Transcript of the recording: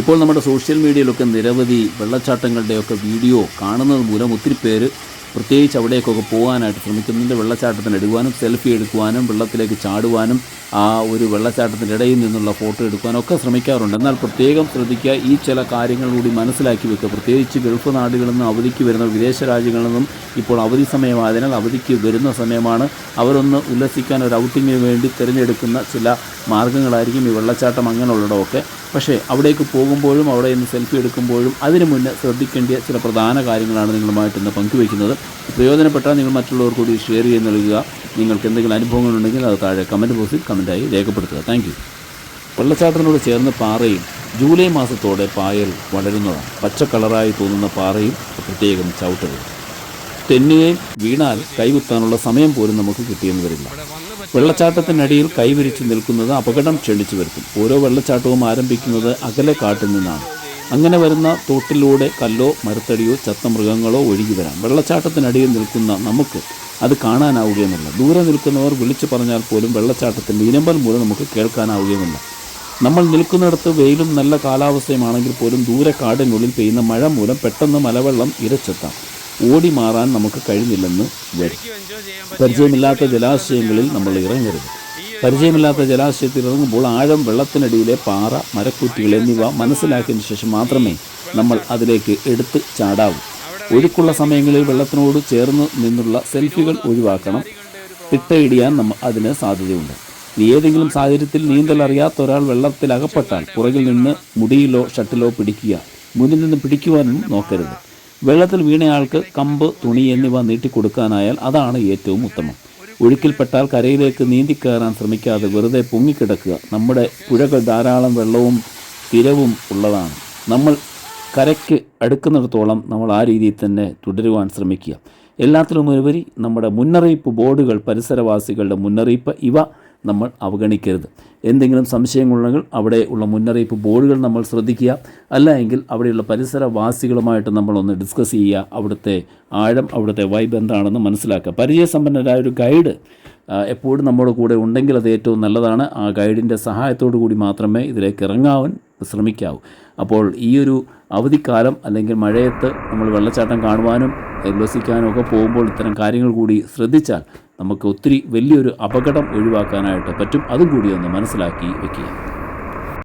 ഇപ്പോൾ നമ്മുടെ സോഷ്യൽ മീഡിയയിലൊക്കെ നിരവധി വെള്ളച്ചാട്ടങ്ങളുടെയൊക്കെ വീഡിയോ കാണുന്നത് മൂലം ഒത്തിരി പേര് പ്രത്യേകിച്ച് അവിടേക്കൊക്കെ പോകാനായിട്ട് ശ്രമിക്കുന്നുണ്ട് വെള്ളച്ചാട്ടത്തിന് എടുക്കുവാനും സെൽഫി എടുക്കുവാനും വെള്ളത്തിലേക്ക് ചാടുവാനും ആ ഒരു വെള്ളച്ചാട്ടത്തിന്റെ ഇടയിൽ നിന്നുള്ള ഫോട്ടോ എടുക്കുവാനും ഒക്കെ ശ്രമിക്കാറുണ്ട്. എന്നാൽ പ്രത്യേകം ശ്രദ്ധിക്കുക ഈ ചില കാര്യങ്ങൾ കൂടി മനസ്സിലാക്കി വെക്കുക. പ്രത്യേകിച്ച് ഗൾഫ് നാടുകളിൽ നിന്ന് അവധിക്ക് വരുന്ന വിദേശ രാജ്യങ്ങളിൽ നിന്നും ഇപ്പോൾ അവധി സമയമായതിനാൽ അവധിക്ക് വരുന്ന സമയമാണ് അവരൊന്ന് ഉല്ലസിക്കാൻ ഒരു ഔട്ടിങ്ങിന് വേണ്ടി തിരഞ്ഞെടുക്കുന്ന ചില മാർഗങ്ങളായിരിക്കും ഈ വെള്ളച്ചാട്ടം അങ്ങനെയുള്ളതൊക്കെ. പക്ഷേ അവിടേക്ക് പോകുമ്പോഴും അവിടെ നിന്ന് സെൽഫി എടുക്കുമ്പോഴും അതിന് മുന്നേ ശ്രദ്ധിക്കേണ്ട ചില പ്രധാന കാര്യങ്ങളാണ് നിങ്ങളുമായിട്ട് ഇന്ന് പങ്കുവയ്ക്കുന്നത്. പ്രയോജനപ്പെട്ടാൽ നിങ്ങൾ മറ്റുള്ളവർ കൂടി ഷെയർ ചെയ്ത് നൽകുക. നിങ്ങൾക്ക് എന്തെങ്കിലും അനുഭവങ്ങളുണ്ടെങ്കിൽ അത് താഴെ കമന്റ് ബോക്സിൽ കമന്റായി രേഖപ്പെടുത്തുക. Thank you. വെള്ളച്ചാട്ടത്തിനോട് ചേർന്ന് പാറയും ജൂലൈ മാസത്തോടെ പായൽ വളരുന്നതാണ്. പച്ച കളറായി തോന്നുന്ന പാറയും പ്രത്യേകം ചവിട്ടരുത്. തെന്നുകയും വീണാൽ കൈകുത്താനുള്ള സമയം പോലും നമുക്ക് കിട്ടിയെന്ന് വരില്ല. വെള്ളച്ചാട്ടത്തിനടിയിൽ കൈവിരിച്ച് നിൽക്കുന്നത് അപകടം ക്ഷണിച്ചു വരുത്തും. ഓരോ വെള്ളച്ചാട്ടവും ആരംഭിക്കുന്നത് അകലെ കാട്ടിൽ നിന്നാണ്. അങ്ങനെ വരുന്ന തോട്ടിലൂടെ കല്ലോ മരത്തടിയോ ചത്ത മൃഗങ്ങളോ ഒഴുകി വരാം. വെള്ളച്ചാട്ടത്തിനടിയിൽ നിൽക്കുന്ന നമുക്ക് അത് കാണാനാവുകയുമില്ല ദൂരെ നിൽക്കുന്നവർ വിളിച്ചു പറഞ്ഞാൽ പോലും വെള്ളച്ചാട്ടത്തിന്റെ ഇനമ്പൽ മൂലം നമുക്ക് കേൾക്കാനാവുകയുമില്ല നമ്മൾ നിൽക്കുന്നിടത്ത് വെയിലും നല്ല കാലാവസ്ഥയുമാണെങ്കിൽ പോലും ദൂരെ കാടിനുള്ളിൽ പെയ്യുന്ന മഴ മൂലം പെട്ടെന്ന് മലവെള്ളം ഇരച്ചെത്താം. ഓടി മാറാൻ നമുക്ക് കഴിഞ്ഞില്ലെന്ന് വരും പരിചയമില്ലാത്ത ജലാശയങ്ങളിൽ നമ്മൾ ഇറങ്ങരുത്. പരിചയമില്ലാത്ത ജലാശയത്തിൽ ഇറങ്ങുമ്പോൾ ആഴം വെള്ളത്തിനടിയിലെ പാറ മരക്കുറ്റികൾ എന്നിവ മനസ്സിലാക്കിയതിന് ശേഷം മാത്രമേ നമ്മൾ അതിലേക്ക് എടുത്ത് ചാടാവൂ. ഒഴുക്കുള്ള സമയങ്ങളിൽ വെള്ളത്തിനോട് ചേർന്ന് നിന്നുള്ള സെൽഫികൾ ഒഴിവാക്കണം. തിട്ടയിടിയാൻ നമ്മൾ അതിന് സാധ്യതയുണ്ട്. ഏതെങ്കിലും സാഹചര്യത്തിൽ നീന്തൽ അറിയാത്ത ഒരാൾ വെള്ളത്തിൽ അകപ്പെട്ടാൽ പുറകിൽ നിന്ന് മുടിയിലോ ഷട്ടിലോ പിടിക്കുക മുന്നിൽ നിന്ന് പിടിക്കുവാനും നോക്കരുത്. വെള്ളത്തിൽ വീണയാൾക്ക് കമ്പ് തുണി എന്നിവ നീട്ടിക്കൊടുക്കാനായാൽ അതാണ് ഏറ്റവും ഉത്തമം. ഒഴുക്കിൽപ്പെട്ടാൽ കരയിലേക്ക് നീന്തിക്കയറാൻ ശ്രമിക്കാതെ വെറുതെ പൊങ്ങിക്കിടക്കുക നമ്മുടെ പുഴകൾ ധാരാളം വെള്ളവും തിരവും ഉള്ളതാണ്. നമ്മൾ കരയ്ക്ക് അടുക്കുന്നിടത്തോളം നമ്മൾ ആ രീതിയിൽ തന്നെ തുടരുവാൻ ശ്രമിക്കുക. എല്ലാത്തിലുമുപരി നമ്മുടെ മുന്നറിയിപ്പ് ബോർഡുകൾ പരിസരവാസികളുടെ മുന്നറിയിപ്പ് ഇവ നമ്മൾ അവഗണിക്കരുത്. എന്തെങ്കിലും സംശയങ്ങളുണ്ടെങ്കിൽ അവിടെ ഉള്ള മുന്നറിയിപ്പ് ബോർഡുകൾ നമ്മൾ ശ്രദ്ധിക്കുക. അല്ല എങ്കിൽ അവിടെയുള്ള പരിസരവാസികളുമായിട്ട് നമ്മളൊന്ന് ഡിസ്കസ് ചെയ്യുക. അവിടുത്തെ ആഴം അവിടുത്തെ വൈബ് എന്താണെന്ന് മനസ്സിലാക്കുക. പരിചയസമ്പന്നരായ ഒരു ഗൈഡ് എപ്പോഴും നമ്മുടെ കൂടെ ഉണ്ടെങ്കിൽ അത് ഏറ്റവും നല്ലതാണ്. ആ ഗൈഡിന്റെ സഹായത്തോടു കൂടി മാത്രമേ ഇതിലേക്ക് ഇറങ്ങാൻ ശ്രമിക്കാവൂ. അപ്പോൾ ഈ ഒരു അവധിക്കാലം അല്ലെങ്കിൽ മഴയത്ത് നമ്മൾ വെള്ളച്ചാട്ടം കാണുവാനും ഉല്ലസിക്കാനും ഒക്കെ പോകുമ്പോൾ ഇത്തരം കാര്യങ്ങൾ കൂടി ശ്രദ്ധിച്ചാൽ നമുക്ക് ഒത്തിരി വലിയൊരു അപകടം ഒഴിവാക്കാനായിട്ട് പറ്റും. അതും കൂടി ഒന്ന് മനസ്സിലാക്കി വെക്കുക.